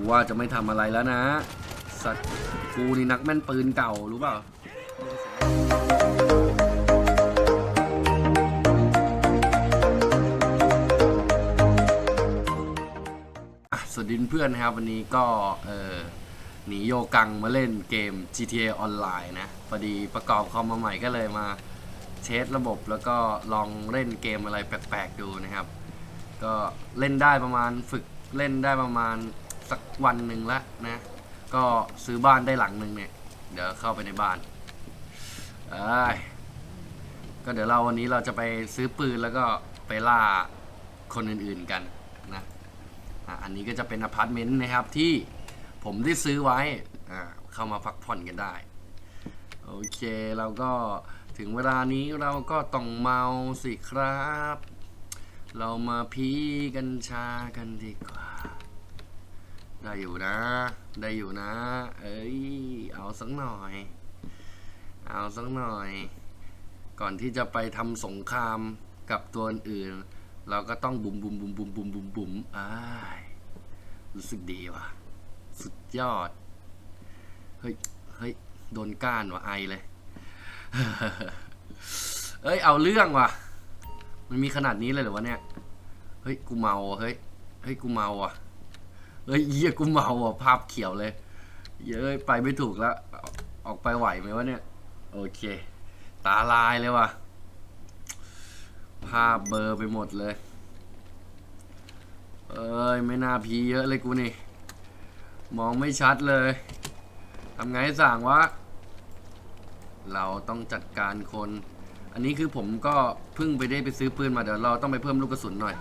กูว่าจะไม่ทำอะไรแล้วนะ สัตว์กูนี่นักแม่นปืนเก่ารู้เปล่าสวัสดีเพื่อนนะครับ วันนี้ก็เออหนีโยกังมาเล่นเกม GTA ออนไลน์นะพอดีประกอบคอมมาใหม่ก็เลยมาเทสระบบแล้วก็ลองเล่นเกมอะไรแปลกๆดูนะครับ ก็เล่นได้ประมาณฝึกเล่นได้ประมาณ สักวันหนึ่งละนะ ก็ซื้อบ้านได้หลังหนึ่งเนี่ย เดี๋ยวเข้าไปในบ้านเอ้ยก็เดี๋ยวเราวันนี้เราจะไปซื้อปืนแล้วก็ไปล่าคนอื่นๆกันนะอันนี้ก็จะเป็นอพาร์ตเมนต์นะครับที่ผมได้ซื้อไว้เข้ามาพักผ่อนกันได้ โอเคเราก็ถึงเวลานี้เราก็ต้องเมาสิครับ เรามาพีกัญชากันดีกว่า ได้อยู่นะ ได้อยู่นะ เอ้ย เอาสักหน่อย เอาสักหน่อย ก่อนที่จะไปทำสงครามกับตัวอื่น เราก็ต้องบุมบุมบุมบุมบุมบุมบุมอ้ายรู้สึกดีว่ะ สุดยอด เฮ้ย เฮ้ย โดนก้านว่ะไอเลย เอ้ย เอาเรื่องว่ะ มันมีขนาดนี้เลยเหรอวะเนี่ย เฮ้ย กูเมาเฮ้ย เฮ้ย กูเมาอะ เฮ้ยเหี้ยกูเมาอะภาพเขียวเลย เย้ยไปไม่ถูกแล้วออกไปไหวไหมวะเนี่ย โอเค ตาลายเลยว่ะ ภาพเบอร์ไปหมดเลย เอ้ย ไม่น่าพีเยอะเลยกูนี่ มองไม่ชัดเลยทำไงให้สั่งวะ เราต้องจัดการคน อันนี้คือผมก็เพิ่งไปได้ไปซื้อปืนมาเดี๋ยวเราต้องไปเพิ่มลูกกระสุนหน่อย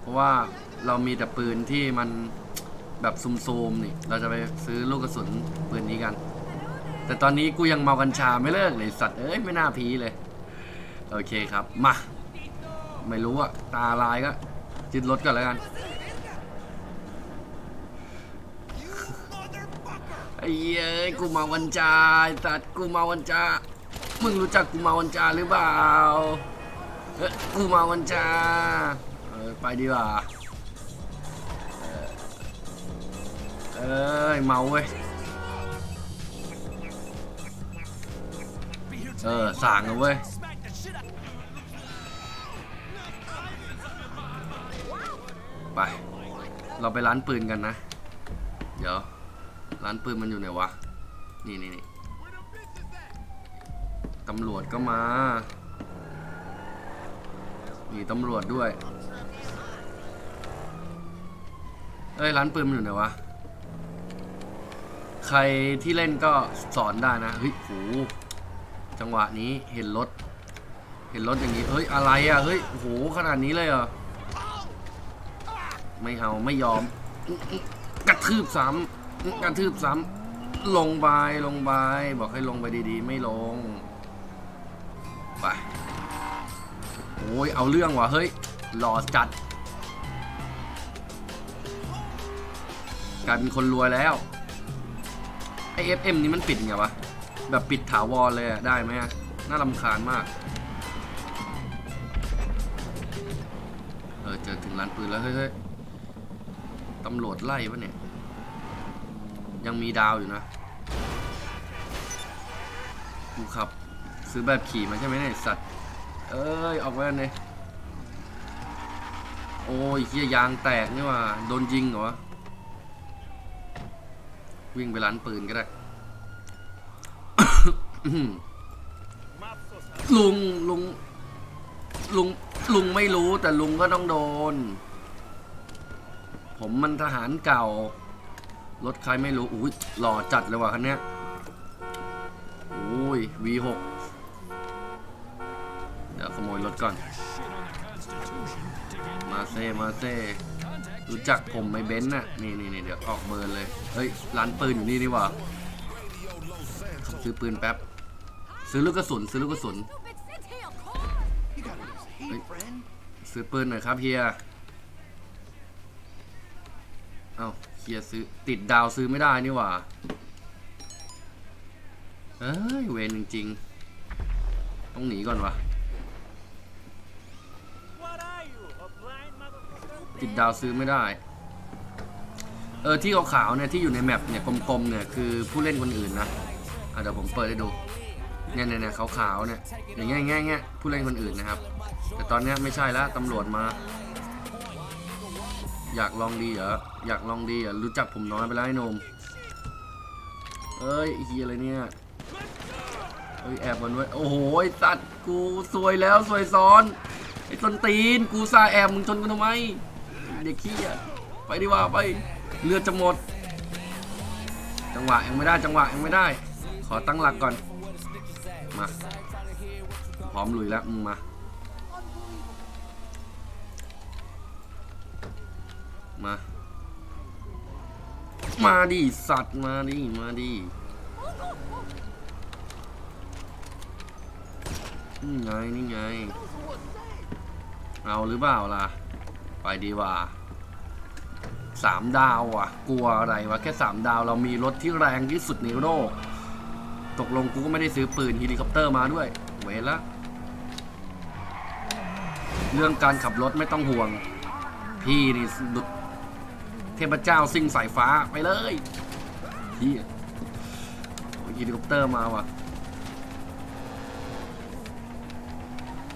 เพราะว่าเรามีแต่ปืนที่มัน แบบซูมๆนี่ เราจะไปซื้อลูกกระสุนปืนนี้กัน แต่ตอนนี้กูยังเมากัญชาไม่เลิกเลยสัตว์เอ้ยไม่น่าพีเลย โอเคครับมา ไม่รู้อะตาลายก็ยึดรถก่อนแล้วกันไอ้เยเอ้ยกูมาวันจาสัตว์กูมาวันจามึงรู้จักกูมาวันจาหรือเปล่า เอ้ยกูมาวันจาเออไปดีกว่า เอ้ย เมาเว้ย เออสั่งนะเว้ย ไป เราไปร้านปืนกันนะ เดี๋ยว ร้านปืนมันอยู่ไหนวะ นี่นี่นี่ตำรวจก็มามีตำรวจด้วย เอ้ย ร้านปืนมันอยู่ไหนวะ รที่เล่นก็สอนได้นะเฮ้ยโหจังหวะนี้เห็นรถ เห็นรถอย่างนี้เฮ้ยอะไรอะเฮ้ยโหขนาดนี้เลยเหรอไม่เอาไม่ยอมกระทืบซ้ำกระทืบซ้ำลงไปลงไปบอกให้ลงไปดีๆ ไม่ลงไปโอ้ยเอาเรื่องว่ะเฮ้ยหล่อจัดกลายเป็นคนรวยแล้ว ไอเอฟเอ็มนี้มันปิดไงวะ แบบปิดถาวรเลยอะได้ไหมอะน่ารำคาญมาก เออเจอถึงร้านปืนแล้ว เฮ้ยตำรวจไล่ปะเนี่ย ยังมีดาวอยู่นะกูขับ ซื้อแบบขี่มาใช่ไหมเนี่ยสัตว์ เอ้ย ออกมาเลยโอ้ยเฮียยางแตกนี่ว่า โดนยิงเหรอ วะวิ่งไปร้านปืนก็ได้ ลุงลุงลุงลุงไม่รู้แต่ลุงก็ต้องโดน ผมมันทหารเก่า รถใครไม่รู้อุ้ยหล่อจัดเลยว่ะคันเนี้ยอุ้ย V6 เดี๋ยวขโมยรถก่อน มาเซ่มาเซ่ รู้จักผมไหมเบนซ์น่ะนี่นี่นี่เดี๋ยวออกเบอร์เลย เฮ้ย ร้านปืนอยู่นี่นี่หว่าซื้อปืนแป๊บ ซื้อลูกกระสุน ซื้อลูกกระสุน ซื้อปืนหน่อยครับเฮีย เอ้าเฮียซื้อติดดาวซื้อไม่ได้นี่หว่า เอ้ยเวรจริงๆ ต้องหนีก่อนวะ ติดดาวซื้อไม่ได้ เออที่ขาวๆเนี่ยที่อยู่ในแมปเนี่ยกลมๆเนี่ยคือผู้เล่นคนอื่นนะอะเดี๋ยวผมเปิดให้ดูเนี่ยเนี่ยเนี่ยขาวๆเนี่ยอย่างเงี้ยง่างเงี้ยเงี้ยผู้เล่นคนอื่นนะครับ แต่ตอนเนี้ยไม่ใช่แล้วตำรวจมา อยากลองดีเหรออยากลองดีเหรอรู้จักผมน้อยไปแล้วไอ้หนมเอ้ยเฮียอะไรเนี่ยเอ้ยแอบมันไว้โอ้โหสัตว์กูซวยแล้วซวยซ้อนไอ้ต้นตีนกูซาแอบมึงชนกูทำไม เด็กขี้อะไปดีกว่าไปเลือจะหมด จังหวะยังไม่ได้จังหวะยังไม่ได้ ขอตั้งหลักก่อนมาพร้อมลุยแล้วมึงมามามาดิสัตว์มาดิมาดินี่ไงนี่ไง เอาหรือเปล่าล่ะ ไปดีว่าสามดาวอะ กลัวอะไรวะแค่สามดาวเรามีรถที่แรงที่สุดในโลกตกลงกูก็ไม่ได้ซื้อปืนเฮลิคอปเตอร์มาด้วย เวรละเรื่องการขับรถไม่ต้องห่วง พี่นี่ดุดเทพเจ้าซิ่งสายฟ้าไปเลยพี่โอ้ยเฮลิคอปเตอร์มาว่ะ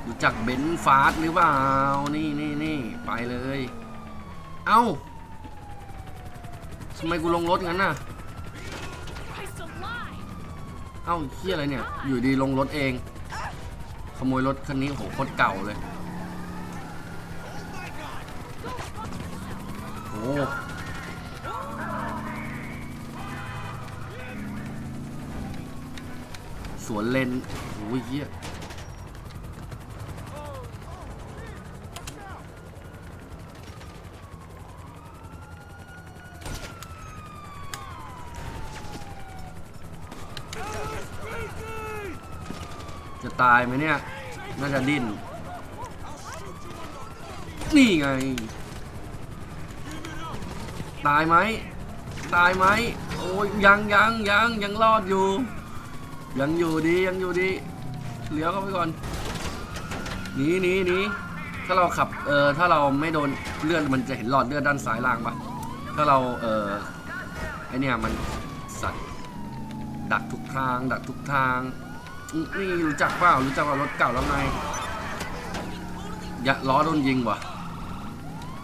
รู้จักเบนซ์ฟาสหรือเปล่า นี่นี่นี่ไปเลย เอ้าทำไมกูลงรถงั้นน่ะ เอ้าเฮียอะไรเนี่ย อยู่ดีลงรถเอง ขโมยรถคันนี้โหโคตรเก่าเลยโอ้สวนเลนโอ้ยเฮีย ตายไหมเนี่ย น่าจะดิ้น นี่ไง ตายไหม ตายไหม โอ้ยยังยังยังยังรอดอยู่ ยังอยู่ดียังอยู่ดีเลี้ยวเข้าไปก่อนหนีหนีหนีถ้าเราขับ เออถ้าเราไม่โดนเลือดมันจะเห็นหลอดเลือดด้านซ้ายล่างปะถ้าเรา เออไอเนี่ยมันสัตว์ดักทุกทาง ดักทุกทาง อื้อนี่รู้จักเปล่ารู้จักว่ารถเก่าแล้วไงอย่าล้อโดนยิงว่ะ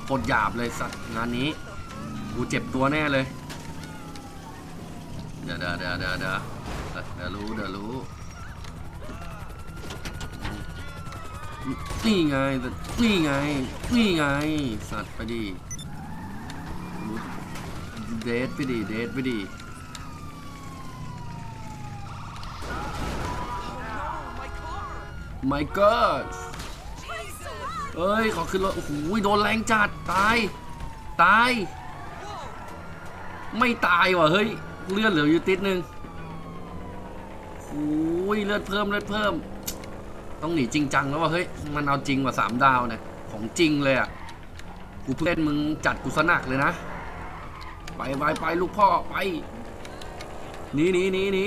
โคตรหยาบเลยสัตว์งานนี้ กูเจ็บตัวแน่เลยเดี๋ยวเดี๋ยวเดี๋ยวเดี๋ยวเดี๋ยวเดี๋ยวรู้เดี๋ยวรู้นี่ไงนี่ไงนี่ไง สัตว์ไปดิเดทไปดิเดทไปดิ my god เอ้ย ขอขึ้นรถโอ้โหโดนแรงจัด ตาย ตาย ไม่ตายว่ะ เฮ้ย เลือดเหลืออยู่ติดนึงโอ้ยเลือดเพิ่มเลือดเพิ่ม ต้องหนีจริงจังแล้วว่ะ เฮ้ย มันเอาจริงว่ะสามดาวเนี่ย ของจริงเลยอะ กูเล่นมึงจัดกูสนักเลยนะ ไปไปไปลูกพ่อไปหนีหนีหนีหนี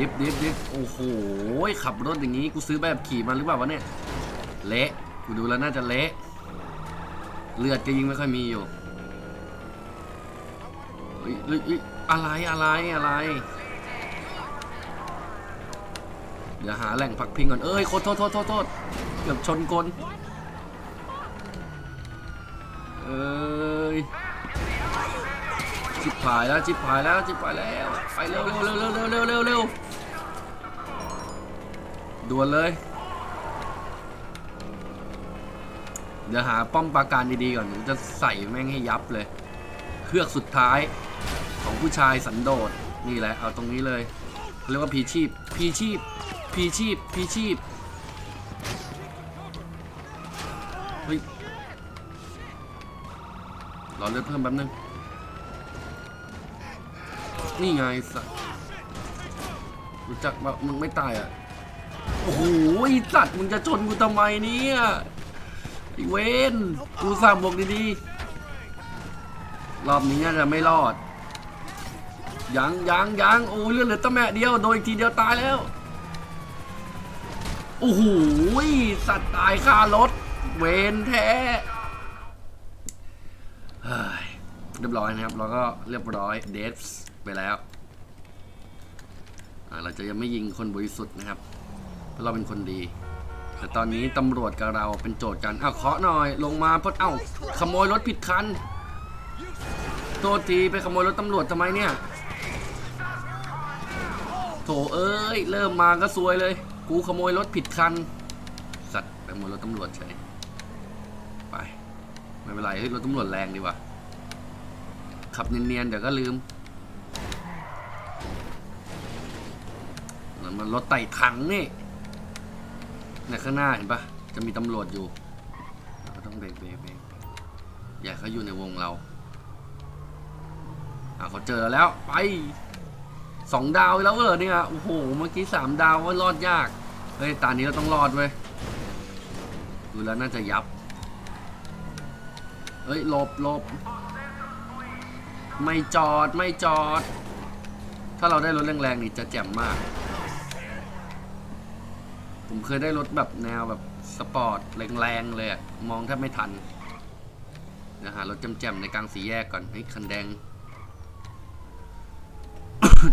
ดิฟดิฟดิฟโอ้โหขับรถอย่างนี้กูซื้อแบบขี่มาหรือเปล่าวะเนี่ย เละกูดูแล้วน่าจะเละเลือดก็ยิ่งไม่ค่อยมีอยู่เฮ้ยอะไรอะไรอะไร เดี๋หาแหล่งผักพิงก่อน เอ้ยโคตรโทษโทษโทษเกือบชนคนเอ้ยจิบผายแล้วจิบผายแล้วจิบผายแล้ว ไปเร็วเร็วเร็วเร็วเร็วเร็ว ด่วนเลย เดี๋ยวหาป้อมปราการดีๆก่อนจะใส่แม่งให้ยับเลย เครือกสุดท้ายของผู้ชายสันโดษนี่แหละ เอาตรงนี้เลยเขาเรียกว่าพีชีพพีชีพพีชีพพีชีพเฮ้ยรอเลือดเพิ่มแป๊บนึง นี่ไงสัตว์รู้จักว่ามึงไม่ตายอะ โอ้โหไอ้สัตว์มึงจะชนกูทำไมเนี่ยไอ้เวนกูสั่งบอกดีๆ รอบนี้น่าจะไม่รอด ยังยังยังโอ้ยเลือดเหลือแตะแม่เดียว โดนอีกทีเดียวตายแล้ว โอ้โหสัตว์ตายคารถ เวนแท้เฮ้ยเรียบร้อยนะครับ เราก็เรียบร้อยเดฟไปแล้วเราจะยังไม่ยิงคนบริสุทธิ์นะครับ เราเป็นคนดี แต่ตอนนี้ตำรวจกับเราเป็นโจทย์กันอ้าวเคาะหน่อย ลงมาเพราะเอ้าขโมยรถผิดคันโทษทีไปขโมยรถตำรวจทำไมเนี่ยโถเอ้ยเริ่มมาก็ซวยเลย กูขโมยรถผิดคันสัตว์ไปขโมยรถตำรวจใช่ไปไม่เป็นไรเฮ้ยรถตำรวจแรงดีว่ะขับเนียนๆเดี๋ยวก็ลืมแล้วมันรถไต่ถังนี่ ในข้างหน้าเห็นปะจะมีตำรวจอยู่เราก็ต้องเบรกเบรกเบรกอย่าเขาอยู่ในวงเราอะเขาเจอแล้วไปสองดาวแล้วเหรอเนี่ยโอ้โหเมื่อกี้สามดาวว่ารอดยากเฮ้ยตอนนี้เราต้องรอดเว้ยดูแล้วน่าจะยับเฮ้ยหลบหลบไม่จอดไม่จอด ถ้าเราได้รถแรงๆนี่จะแจ่มมาก ผมเคยได้รถแบบแนวแบบสปอร์ตแรงๆเลยอะมองแทบไม่ทันเดี๋ยวหารถแจ่มๆในกลางสีแยกก่อนเฮ้คันแดง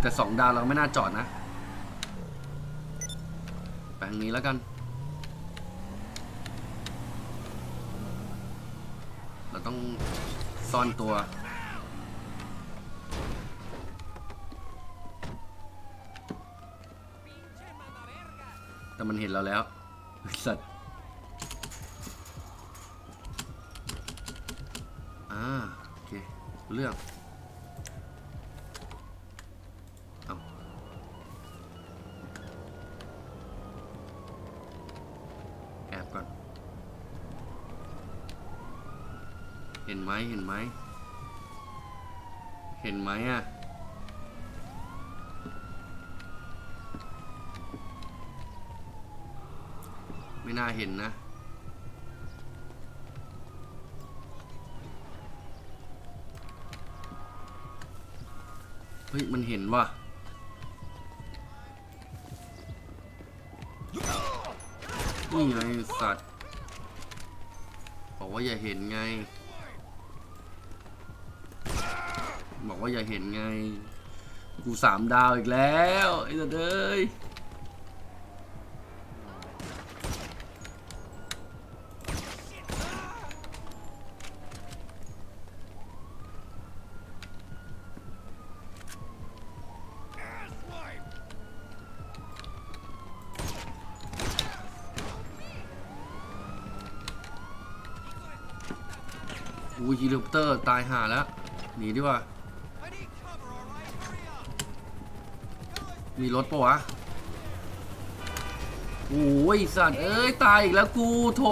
แต่สองดาวเราไม่น่าจอดนะไปทางนี้แล้วกัน เราต้องซ่อนตัว แต่มันเห็นเราแล้วสัตว์อ่าโอเคเรื่องเอาแอบก่อน เห็นไหมเห็นไหมเห็นไหมอะ น่าเห็นนะเฮ้ย มันเห็นว่ะนี่ไงสัตว์ บอกว่าอย่าเห็นไง บอกว่าอย่าเห็นไง กูสามดาวอีกแล้ว ไอ้สัตว์เอ้ย ยฮีลิคอปเตอร์ตายห่าแล้วหนีดีกว่า มีรถปะวะโอ้ยสัตว์เอ้ยตายอีกแล้วกูโถ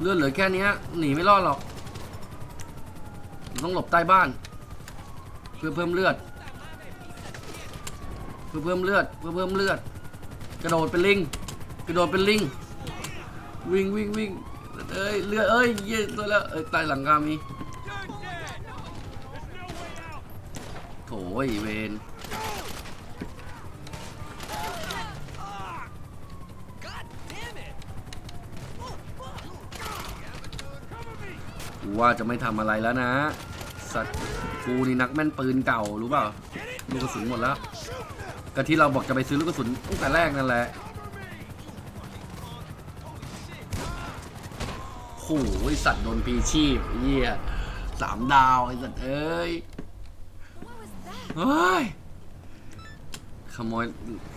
เลือดเหลือแค่นี้หนีไม่รอดหรอก ต้องหลบใต้บ้าน เพื่อเพิ่มเลือด เพื่อเพิ่มเลือดเพื่อเพิ่มเลือด กระโดดเป็นลิง กระโดดเป็นลิง วิ่งวิ่งวิ่ง เอ้ยเลือเอ้ยเย้ตัวแล้วเอ้ยใต้หลังกามีโถยเวนกูว่าจะไม่ทำอะไรแล้วนะ สัตว์กูนี่นักแม่นปืนเก่ารู้เปล่า ลูกกระสุนหมดแล้วก็ที่เราบอกจะไปซื้อลูกกระสุนตั้งแต่แรกนั่นแหละโอ้โหไอ้สัตว์โดนปีชีพเหี้ยสามดาวไอ้สัตว์เอ้ยเฮ้ยขโมย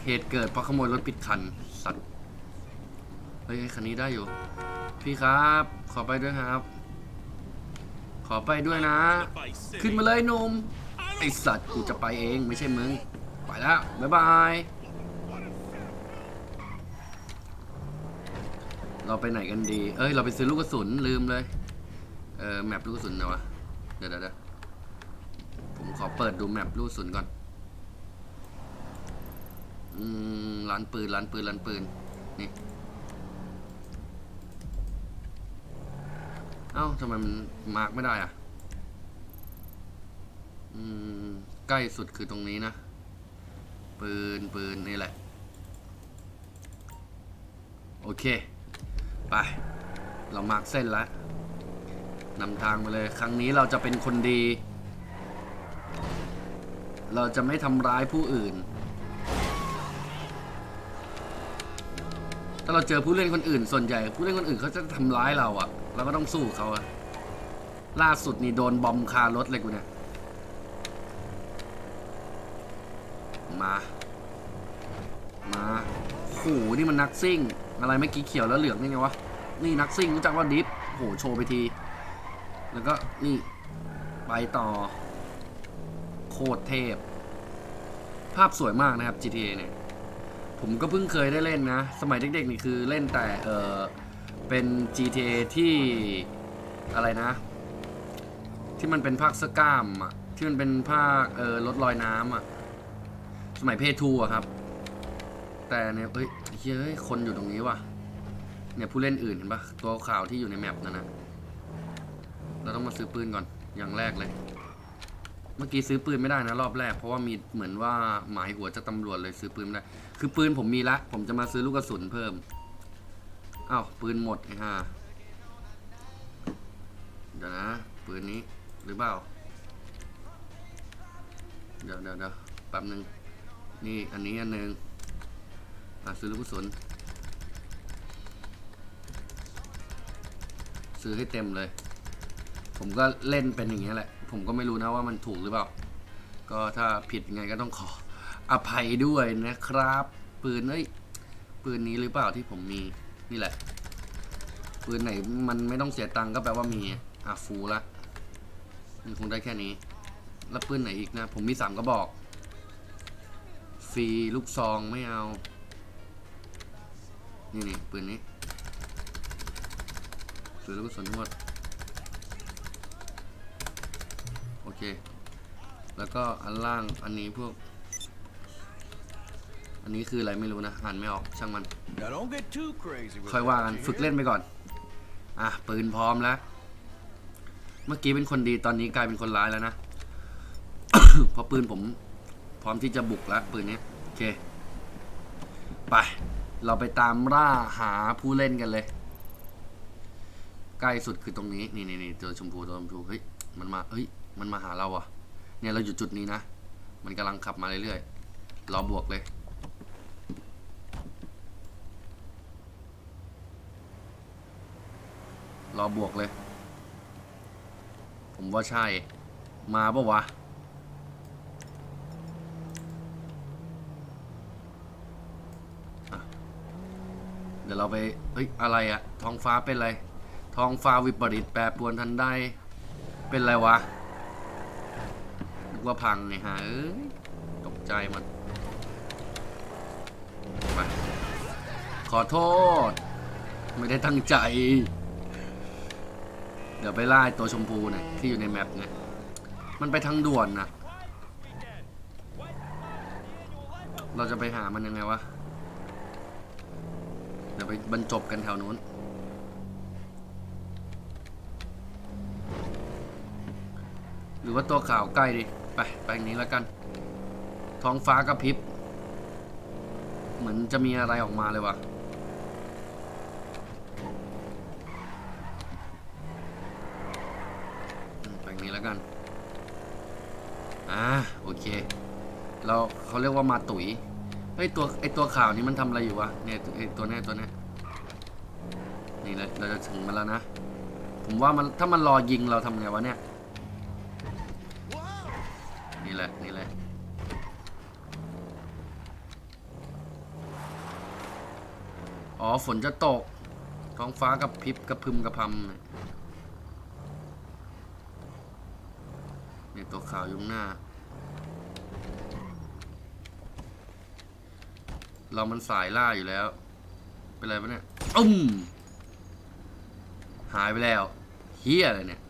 เหตุเกิดเพราะขโมยรถปิดคันสัตว์เฮ้ยคันนี้ได้อยู่ พี่ครับ ขอไปด้วยครับ ขอไปด้วยนะ ขึ้นมาเลยนุ่มไอสัตว์กูจะไปเองไม่ใช่มึง ไปแล้วบ๊ายบาย เราไปไหนกันดี เอ้ย เราไปซื้อลูกกระสุนลืมเลย เออแมปลูกกระสุนนะวะ เดี๋ยวเดี๋ยวผมขอเปิดดูแมปลูกกระสุนก่อน อืมร้านปืนร้านปืนร้านปืน นี่ เอ้าทำไมมันมาร์กไม่ได้อะ อืม ใกล้สุดคือตรงนี้นะ ปืนปืนนี่แหละ โอเค ไป เรามาร์กเส้นแล้วนำทางมาเลย ครั้งนี้เราจะเป็นคนดี เราจะไม่ทำร้ายผู้อื่น ถ้าเราเจอผู้เล่นคนอื่น ส่วนใหญ่ ผู้เล่นคนอื่นเขาจะทำร้ายเราอะเราก็ต้องสู้เขาอะล่าสุดนี่โดนบอมคารถเลยกูเนี่ย มา มาโหนี่มันนักซิ่ง อะไรเมื่อกี้เขียวแล้วเหลืองนี่ไงวะ นี่นักซิ่งรู้จักว่าดิฟโหโชว์ไปที แล้วก็นี่ ไปต่อ โคตรเทพ ภาพสวยมากนะครับ GTA เนี่ย ผมก็เพิ่งเคยได้เล่นนะ สมัยเด็กๆนี่คือเล่นแต่เออเป็น GTA ที่อะไรนะ ที่มันเป็นภาคสก้ามอะ ที่มันเป็นภาคเออรถลอยน้ำอะ สมัยเพย์ทูอะครับ แต่เนี่ยเอ้ยเฮ้ยคนอยู่ตรงนี้ว่ะ เนี่ยผู้เล่นอื่นเห็นปะตัวข่าวที่อยู่ในแมปนั่นนะเราต้องมาซื้อปืนก่อนอย่างแรกเลย เมื่อกี้ซื้อปืนไม่ได้นะรอบแรก เพราะว่ามีเหมือนว่าหมายหัวจะตำรวจเลยซื้อปืนไม่ได้ คือปืนผมมีละ ผมจะมาซื้อลูกกระสุนเพิ่มอ้าวปืนหมดไอ้ห่าเดี๋ยวนะปืนนี้หรือเปล่า เดี๋ยวเดี๋ยวเดี๋ยวแป๊บหนึ่งนี่อันนี้อันหนึ่ง อะซื้อลูกกรซื้อให้เต็มเลย ผมก็เล่นเป็นอย่างเงี้ยแหละ ผมก็ไม่รู้นะว่ามันถูกหรือเปล่า ก็ถ้าผิดยังไงก็ต้องขออภัยด้วยนะครับ ปืนเอ้ย ปืนนี้หรือเปล่าที่ผมมีนี่แหละ ปืนไหนมันไม่ต้องเสียตังก็แปลว่ามีอะฟูละมันคงได้แค่นี้ แล้วปืนไหนอีกนะ ผมมีสามกระบอก ฟรีลูกซองไม่เอา นี่นี่ปืนนี้ซื้อลูกกระสุนทั้งหมดโอเค แล้วก็อันล่างอันนี้พวก อันนี้คืออะไรไม่รู้นะ อ่านไม่ออกช่างมัน Now don't get too crazy with ค่อยว่ากัน that, you ฝึก hear? เล่นไปก่อน อะ ปืนพร้อมแล้ว เมื่อกี้เป็นคนดีตอนนี้กลายเป็นคนร้ายแล้วนะเพราะปืนผม พร้อมที่จะบุกแล้วปืนนี้โอเค ไป เราไปตามล่าหาผู้เล่นกันเลย ใกล้สุดคือตรงนี้ นี่นี่นี่ตัวชมพูตัวชมพูเฮ้ยมันมาเฮ้ยมันมาหาเราอะ เนี่ยเราอยู่จุดนี้นะ มันกำลังขับมาเรื่อยๆรอบวกเลยรอบวกเลย ผมว่าใช่ มาปะวะอะ ดี๋ยวเราไปเฮ้ยอะไรอะท้องฟ้าเป็นไรท้องฟ้าวิปริตแปรปรวนทันใดเป็นไรวะนึกว่าพังไงฮะเอ้ยตกใจหมันไปขอโทษ ไม่ได้ตั้งใจ เดี๋ยวไปไล่ตัวชมพูหน่ยที่อยู่ในแมปเนี่ยมันไปทางด่วนนะเราจะไปหามันยังไงวะ ดี๋ยวไปบรรจบกันแถวนู้น หรือว่าตัวข่าวใกล้ดิ ไป ไปอย่างนี้แล้วกัน ท้องฟ้ากระพริบ เหมือนจะมีอะไรออกมาเลยวะอืมแบบนี้แล้วกัน อ่า โอเค เราเขาเรียกว่ามาตุ๋ย เฮ้ยตัวไอตัวข่าวนี้มันทำอะไรอยู่วะเนี่ยไอตัวเนี้ยตัวเนี้ยนี่เลยเราจะถึงมันแล้วนะ ผมว่ามันถ้ามันรอยิงเราทำไงวะเนี่ยนี่แหละนี่แหละอ๋อฝนจะตก ท้องฟ้ากับพริบกระพึมกระพำเนี่ยตัวขาวยุ่งหน้า เรามันสายล่าอยู่แล้ว เป็นไรปะเนี่ยอุ้มหายไปแล้วเฮียอะไรเนี่ย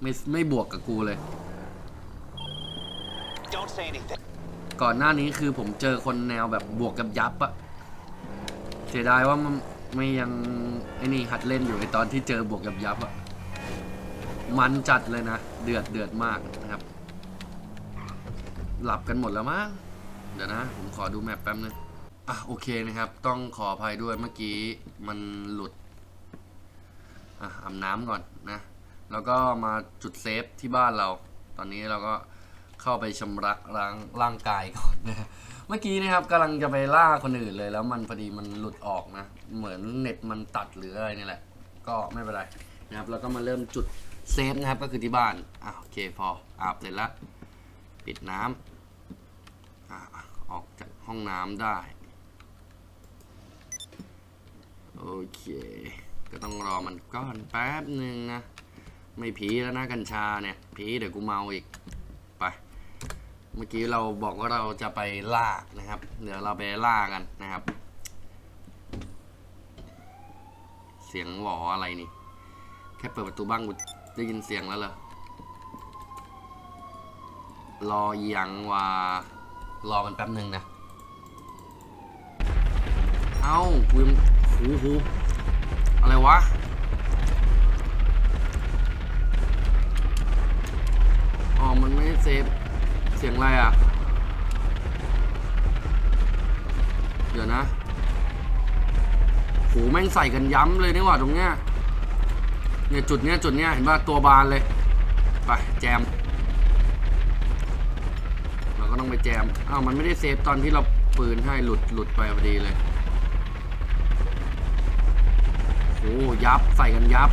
ไม่ไม่บวกกับกูเลย Don't say anything. ก่อนหน้านี้คือผมเจอคนแนวแบบบวกกับยับอะเสียดายว่ามันไม่ยังไอ้นี่หัดเล่นอยู่ในตอนที่เจอบวกกับยับอะมันจัดเลยนะ เดือดเดือดมากนะครับ หลับกันหมดแล้วมั้งเดี๋ยวนะ ผมขอดูแมปแป๊บนึง อะโอเคนะครับ ต้องขออภัยด้วยเมื่อกี้มันหลุดอะอาบน้ำก่อนนะ แล้วก็มาจุดเซฟที่บ้านเรา ตอนนี้เราก็เข้าไปชำระล้างร่างกายก่อนนะเมื่อกี้นะครับกำลังจะไปล่าคนอื่นเลย แล้วมันพอดีมันหลุดออกนะ เหมือนเน็ตมันตัดหรืออะไรนี่แหละ ก็ไม่เป็นไรนะครับ แล้วก็มาเริ่มจุดเซฟนะครับ ก็คือที่บ้านอะโอเคพออาบเสร็จแล้ว ปิดน้ำอะออกจากห้องน้ำได้ โอเค ก็ต้องรอมันก้อนแป๊บหนึ่งนะ ไม่ผีแล้วนะกัญชาเนี่ย ผีเดี๋ยวกูเมาอีก ไป เมื่อกี้เราบอกว่าเราจะไปล่านะครับ เดี๋ยวเราไปล่ากันนะครับ เสียงหวออะไรนี่ แค่เปิดประตูบ้านกูได้ยินเสียงแล้วเหรอ รอหยังว่ารอมันแป๊บหนึ่งนะ เอ้ากู ยังหูหูอะไรวะ อ๋อ มันไม่ได้เซฟ เสียงอะไรอะ เดี๋ยวนะหูแม่งใส่กันย้ำเลยนี่หว่าตรงเนี้ย เนี่ยจุดเนี้ยจุดเนี้ยเห็นป่ะตัวบานเลย ไปแจม เราก็ต้องไปแจม อ้าวมันไม่ได้เซฟตอนที่เราปืนให้หลุดหลุดไปพอดีเลย ยับใส่กันยับ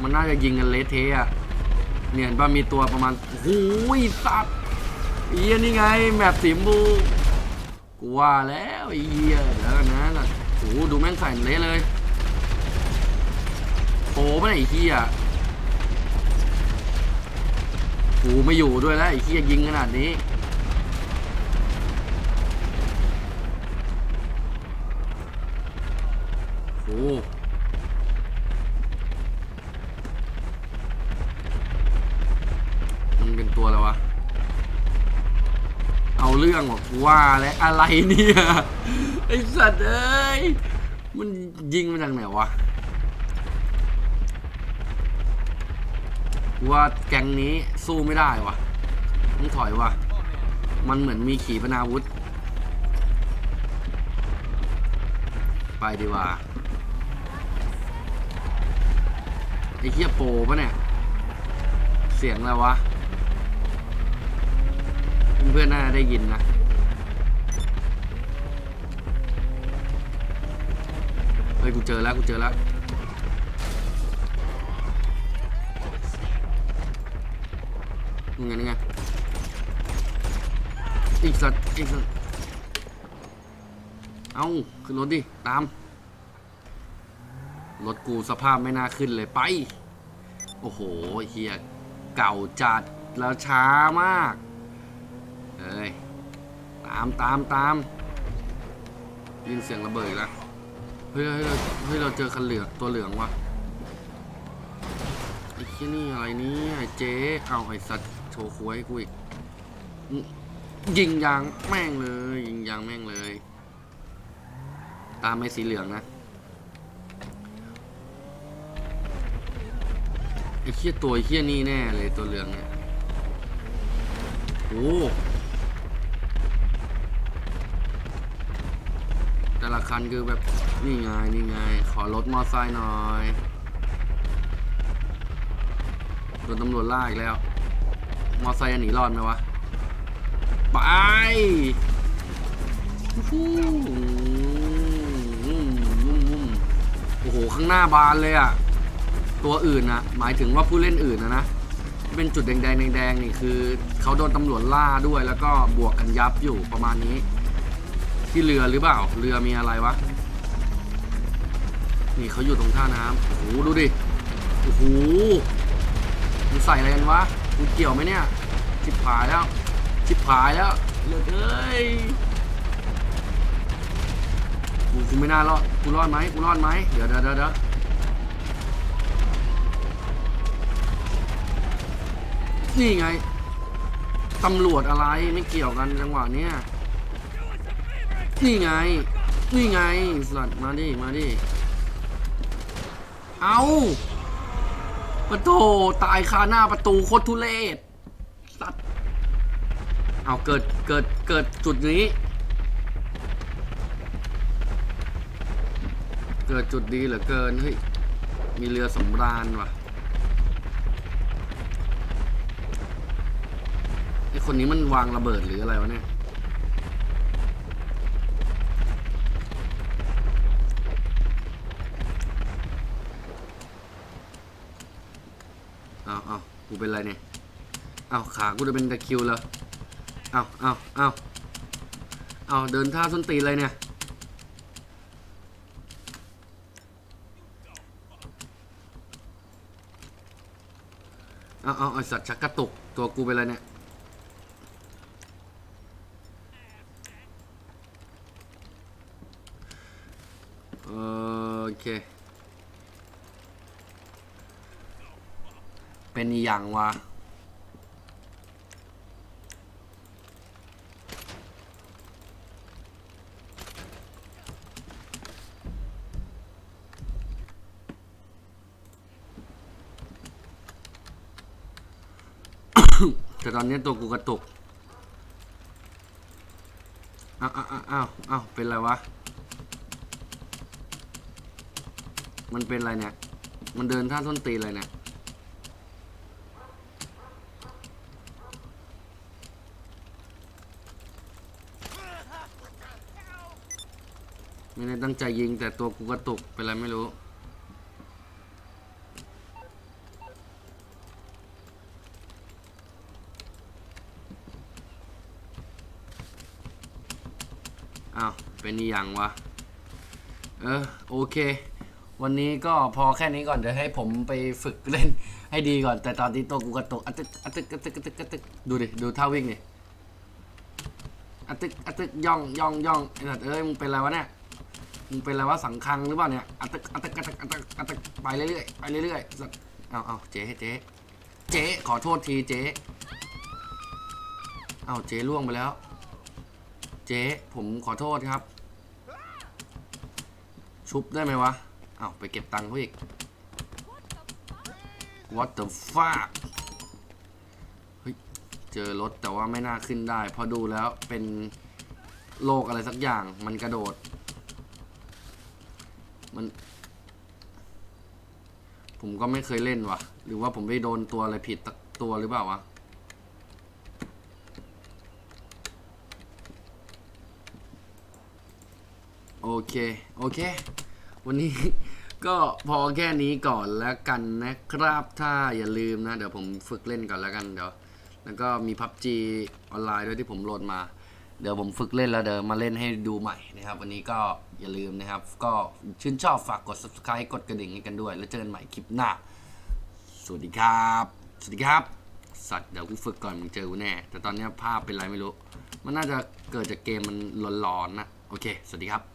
มันน่าจะยิงกันเละเทะอะเนี่ยเห็นป่ะมีตัวประมาณโอ้โหสัตว์ไอ้เหี้ยนี่ไง แมปสีมูกูว่าแล้วไอ้เหี้ยเดี๋ยวกันนะล่ะโอ้โดูแม่งใส่เละเลยโอ้ไม่ไอ้เหี้ยกูไม่อยู่ด้วยแล้วไอ้เหี้ยยิงขนาดนี้ โอ้ มันเป็นตัวอะไรวะ เอาเรื่องว่ะกูว่าแล้วอะไรเนี่ย ไอสัตว์เอ้ย มันยิงมาจากไหนวะกูว่าแก๊งนี้สู้ไม่ได้วะต้องถอยวะมันเหมือนมีขีปนาวุธ ไปดีกว่า ไอ้เหี้ยโปรปะเนี่ย เสียงอะไรวะ เพื่อนๆน่าได้ยินนะ เฮ้ย กูเจอแล้ว กูเจอแล้วนี่ไงนี่ไงอีกสัตว์อีกสัตว์เอาขึ้นรถดิ ตาม รถกูสภาพไม่น่าขึ้นเลยไป โอ้โหเฮียเก่าจัดแล้วช้ามากเอ้ยตามตามตามยินเสียงระเบิดแล้วเฮ้ยเฮ้ยเฮ้ยเราเจอคันเหลืองตัวเหลืองวะไอ้เหี้ยนี่อะไรนี่ไอ้เจ๊เอาไอ้สัตว์โชว์ควยให้กูอีกยิงยางแม่งเลย ยิงยางแม่งเลย ตามไอ้สีเหลืองนะ ไอ้เคี้ยตัวไอ้เคี้ยนี่แน่เลยตัวเหลืองเนี่ยโอ้แต่ละคันคือแบบนี่ไงนี่ไง ขอรถมอไซค์หน่อยโดนตำรวจล่าอีกแล้ว มอไซค์จะหนีรอดไหมวะ ไปอู้หูอืมอืมอืมโอ้โห ข้างหน้าบานเลยอะ ตัวอื่นนะหมายถึงว่าผู้เล่นอื่นนะนะที่เป็นจุดแดงแดงๆแดงๆนี่คือเขาโดนตำรวจล่าด้วยแล้วก็บวกกันยับอยู่ประมาณนี้ ที่เรือหรือเปล่าเรือมีอะไรวะนี่เขาอยู่ตรงท่าน้ำโอ้โหดูดิโอ้โหมันใส่อะไรกันวะกูเกี่ยวไหมเนี่ยชิบหายแล้วชิบหายแล้วเลือดเอ้ยกูกูไม่น่ารอดกูรอดไหมกูรอดไหมเดี๋ยวเดี๋ยวเดี๋ยว นี่ไง ตำรวจอะไรไม่เกี่ยวกันจังหวะเนี้ยนี่ไง นี่ไงสัตว์มาดิ มาดิ เอาประตูตายคาหน้าประตูโคตรทุเลศสัตว์เอาเกิด เกิด เกิดจุดนี้ เกิดจุดดีเหลือเกิน เฮ้ย มีเรือสำราญว่ะ คนนี้มันวางระเบิดหรืออะไรวะเนี่ย เอาเอากูเป็นไรเนี่ย เอาขากูจะเป็นตะคิวแล้ว เอาเอาเอาเอาเดินท่าส้นตีนอะไรเนี่ยเอาเอาไอสัตว์ชักกระตุก ตัวกูเป็นไรเนี่ย โอ เค เป็นอหย่างวะแต่ตอนนี้ตัวกูกระตุก อ้าวอ้าวอ้าวอ้าวเป็นไรวะ มันเป็นอะไรเนี่ย มันเดินท่าส้นตีนอะไรเนี่ย ไม่ได้ตั้งใจยิงแต่ตัวกูกระตุกเป็นอะไรไม่รู้อ้าวเป็นอีหยังวะ เออ โอเค วันนี้ก็พอแค่นี้ก่อน เดี๋ยวให้ผมไปฝึกเล่นให้ดีก่อน แต่ตอนนี้ตัวกูกระตุกอะตึกอะตึกอะตึกอะตึกอะตึกดูดิ ดูท่าวิ่งดิอะตึกอะตึกย่องย่องย่องไอ้สัตว์เอ้ยมึงเป็นอะไรวะเนี่ย มึงเป็นอะไรวะสังคังหรือเปล่าเนี่ยอะตึกอะตึกอะตึกอะตึกอะตึกไปเรื่อยๆไปเรื่อยๆสัตว์เอาเอาเจ๊เจ๊เจ๊ขอโทษทีเจ๊เอาเจ๊ล่วงไปแล้ว เจ๊ผมขอโทษครับ ชุบได้ไหมวะ อาไปเก็บตังค์เขาอีก What the fuck เฮ้ย เจอรถแต่ว่าไม่น่าขึ้นได้พราะดูแล้วเป็นโลกอะไรสักอย่าง มันกระโดด มัน ผมก็ไม่เคยเล่นวะหรือว่าผมไปโดนตัวอะไรผิดตัวหรือเปล่าวะโอเค โอเค วันนี้ ก็พอแค่นี้ก่อนแล้วกันนะครับ ถ้าอย่าลืมนะ เดี๋ยวผมฝึกเล่นก่อนแล้วกันเดี๋ยว แล้วก็มี PUBG ออนไลน์ด้วยที่ผมโหลดมา เดี๋ยวผมฝึกเล่นแล้วเดี๋ยวมาเล่นให้ดูใหม่นะครับ วันนี้ก็อย่าลืมนะครับ ก็ชื่นชอบฝากกด subscribe กดกระดิ่งให้กันด้วย แล้วเจอกันใหม่คลิปหน้า สวัสดีครับ สวัสดีครับ สัตว์เดี๋ยวกูฝึกก่อนมึงเจอกูแน่ แต่ตอนนี้ภาพเป็นไรไม่รู้ มันน่าจะเกิดจากเกมมันหลอนๆนะ โอเค สวัสดีครับ